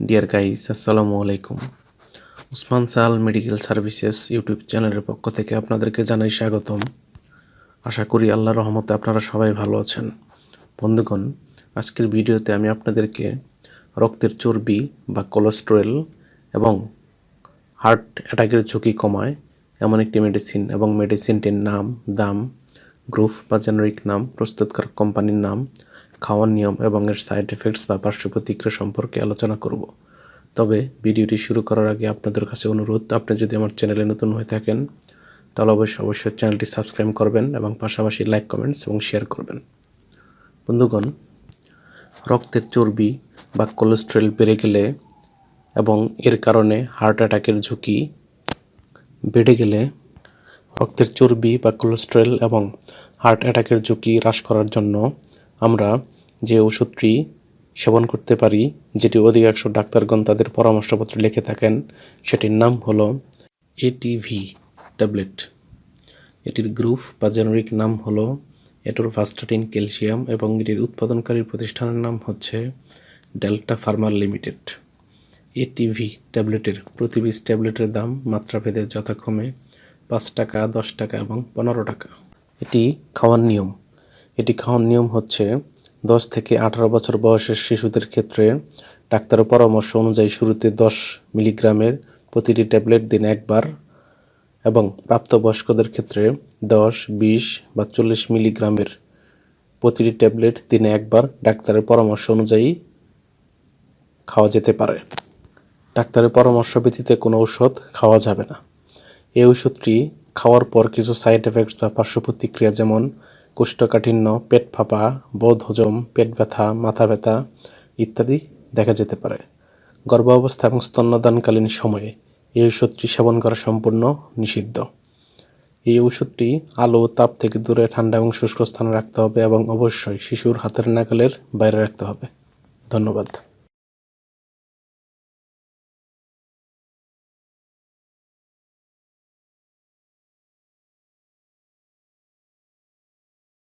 Deer guys আসসালামু আলাইকুম উসমান সাল মেডিকেল সার্ভিসেস ইউটিউব চ্যানেলের পক্ষ থেকে আপনাদেরকে জানাই স্বাগতম। আশা করি আল্লাহর রহমতে আপনারা সবাই ভালো আছেন। বন্ধুগণ, আজকের ভিডিওতে আমি আপনাদেরকে রক্তের চর্বি বা কোলেস্টেরল এবং হার্ট অ্যাটাকের ঝুঁকি কমায় এমন একটি মেডিসিন এবং মেডিসিনটির নাম, দাম গ্রুপ বা জেনারিক নাম, প্রস্তুতকারক কোম্পানির নাম খাওয়ার নিয়ম এবং এর সাইড এফেক্টস বা পার্শ্ব প্রতিক্রিয়া সম্পর্কে আলোচনা করব। তবে ভিডিওটি শুরু করার আগে আপনাদের কাছে অনুরোধ, আপনি যদি আমার চ্যানেলে নতুন হয়ে থাকেন, তাহলে অবশ্যই অবশ্যই চ্যানেলটি সাবস্ক্রাইব করবেন এবং পাশাপাশি লাইক কমেন্টস এবং শেয়ার করবেন। বন্ধুগণ, রক্তের চর্বি বা কোলেস্ট্রল বেড়ে গেলে এবং এর কারণে হার্ট অ্যাটাকের ঝুঁকি বেড়ে গেলে রক্তের চর্বি বা কোলেস্টেরল এবং হার্ট অ্যাটাকের ঝুঁকি হ্রাস করার জন্য আমরা যে ওষুধটি সেবন করতে পারি, যেটি অধিকাংশ ডাক্তারগণ তাদের পরামর্শপত্র লিখে থাকেন, সেটির নাম হলো এটিভি ট্যাবলেট। এটির গ্রুপ বা জেনারিক নাম হলো এটোরভাস্টাটিন ক্যালসিয়াম এবং এটির উৎপাদনকারী প্রতিষ্ঠানের নাম হচ্ছে ডেল্টা ফার্মার লিমিটেড। এটিভি ট্যাবলেটের প্রতি ট্যাবলেটের দাম মাত্রাভেদে যথাক্রমে পাঁচ টাকা, দশ টাকা এবং পনেরো টাকা। এটি খাওয়ার নিয়ম। এটি খাওয়ার নিয়ম হচ্ছে দশ থেকে আঠারো বছর বয়সের শিশুদের ক্ষেত্রে ডাক্তারের পরামর্শ অনুযায়ী শুরুতে দশ মিলিগ্রামের প্রতিটি ট্যাবলেট দিন একবার এবং প্রাপ্তবয়স্কদের ক্ষেত্রে দশ, বিশ বা চল্লিশ মিলিগ্রামের প্রতিটি ট্যাবলেট দিনে একবার ডাক্তারের পরামর্শ অনুযায়ী খাওয়া যেতে পারে। ডাক্তারের পরামর্শ ব্যতীত কোনো ঔষধ খাওয়া যাবে না। এই ওষুধটি খাওয়ার পর কিছু সাইড এফেক্টস বা পার্শ্ব প্রতিক্রিয়া যেমন কোষ্ঠকাঠিন্য, পেট ফাঁপা, বোধ হজম, পেট ব্যথা, মাথা ব্যথা ইত্যাদি দেখা যেতে পারে। গর্ভাবস্থা এবং স্তন্যদানকালীন সময়ে এই ওষুধটি সেবন করা সম্পূর্ণ নিষিদ্ধ। এই ঔষধটি আলো, তাপ থেকে দূরে ঠান্ডা এবং শুষ্ক স্থানে রাখতে হবে এবং অবশ্যই শিশুর হাতের নাগালের বাইরে রাখতে হবে। ধন্যবাদ।